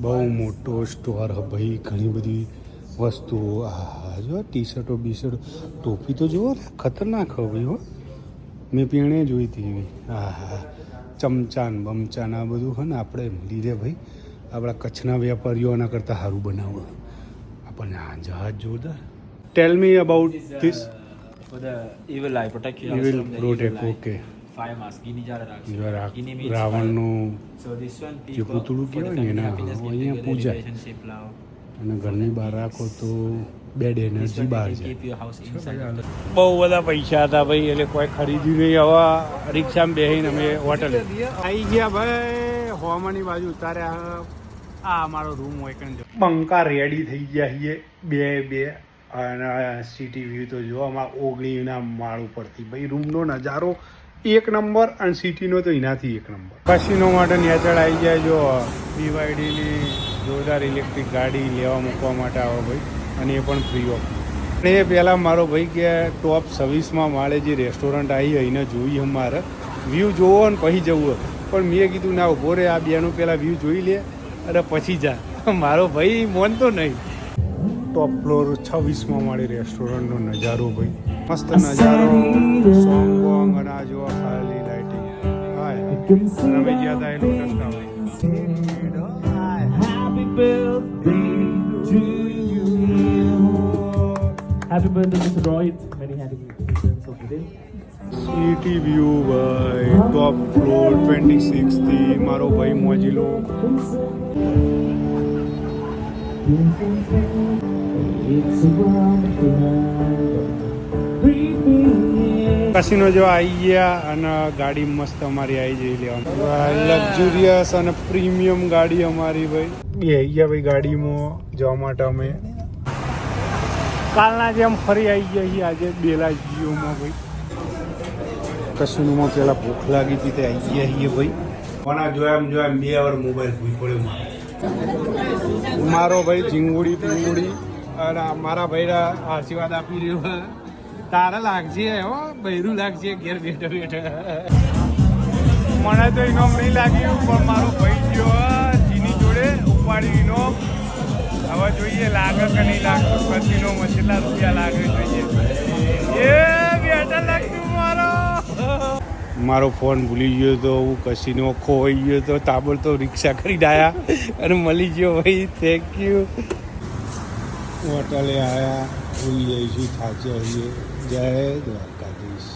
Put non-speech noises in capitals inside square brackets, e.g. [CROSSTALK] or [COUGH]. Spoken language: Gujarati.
બહુ મોટો સ્ટોર હ ભાઈ ઘણી બધી વસ્તુઓ. આ જો ટી શર્ટો બી શર્ટો ટોપી તો જુઓ ને ખતરનાક ભાઈ હો. મેં પીણે જોઈ હતી એવી. હા હા ચમચાન બમચાન આ બધું હોય ને આપણે લીધે ભાઈ. આપણા કચ્છના વેપારીઓ આના કરતાં સારું બનાવો. આપણને આ જહાજ જોરદાર tell me about this for the evil eye, protect રાવણનું જે પૂતળું કહેવાય ને એના અહીંયા પૂજાય. અને ઘરની બહાર રાખો તો બેડ એનર્જી બહાર જાય. બહુ બધા પૈસા હતા ભાઈ એટલે કોઈ ખરીદ્યું નહીં હવે રિક્ષામાં બેસીને અમે હોટલ આવી ગયા ભાઈ હોમાની બાજુ ઉતાર્યા. આ અમારો રૂમ હોય કે બંકા રેડી થઈ ગયા છીએ. બે બે અને સિટી વ્યૂ તો જોવામાં આમાં ઓગણીના માળ ઉપરથી. ભાઈ રૂમનો નજારો એક નંબર અને સિટીનો તો એનાથી એક નંબર. કસીનો માટે નેચર આવી જાય જો બીવાયડીની જોરદાર ઇલેક્ટ્રિક ગાડી લેવા મૂકવા માટે આવો ભાઈ, અને એ પણ ફ્રી ઓફ અને એ પહેલાં મારો ભાઈ કે ટોપ સર્વિસમાં માળે જે રેસ્ટોરન્ટ આવી એને જોઈ અમારે. વ્યૂ જોવો ને પછી જવું પણ મેં કીધું, ના, ઊભો રે આ બેનું પહેલાં વ્યૂ જોઈ લે અને પછી જા. [LAUGHS] મારો ભાઈ મોનતો નહીં. ટોપ ફ્લોર છવ્વીસમાં માળી રેસ્ટોરન્ટનો નજારો ભાઈ. મસ્ત નજારો સોંગ બોંગ અને આ જોવા ખાલી લાઇટિંગ હાય અમે ગયા હતા એ Lotus Tower Happy birthday to you. Happy birthday, Mr. Rohit. Many happy returns of the day. City view ભાઈ ટોપ ફ્લોર ટ્વેન્ટી સિક્સથી મારો ભાઈ મોજીલો It's a wonderful કસીનો જો આવી ગયા અને ગાડી મસ્ત અમારી આવી જઈ લેવાની. લક્ઝુરિયસ અને પ્રીમિયમ ગાડી અમારી ભાઈ. બે આવી ગયા ભાઈ ગાડીમાં જવા માટે અમે. કાલના જેમ ફરી આવી ગયા છીએ આજે બેલા જીઓમાં ભાઈ. કસીનોમાં પેલા ભૂખ લાગી હતી તે આવી ગયા છીએ ભાઈ. કોના જોયા એમ જોયા એમ બે વાર મોબાઈલ ભૂઈ પડ્યો મારો. ભાઈ ઝીંગુડી પીંગુડી અને મારા ભાઈ આશીર્વાદ આપી રહ્યો. તારા લાગજે, હો, બૈરું લાગજે, ઘેર બેઠો બેઠો. મને તો ઇનોમ નહીં લાગ્યું પણ મારો ભાઈ ગયો જીની જોડે, ઉપાડી ઇનોમ હવે જોઈએ, લાગે કે નહીં લાગતું કસીનો કેટલા રૂપિયા લાગે જોઈએ. એ બેટા લાગતું મારો. મારો ફોન ભૂલી ગયો તો, હું કસીનો ખોવાઈ ગયો તો તાબડતો રિક્ષા કરી ડાયા અને મળી ગયો ભાઈ. થેન્ક યુ હોટલે આવ્યા હોઈએ છીએ થાચ્યા હોઈએ જય દ્વારકાધીશ.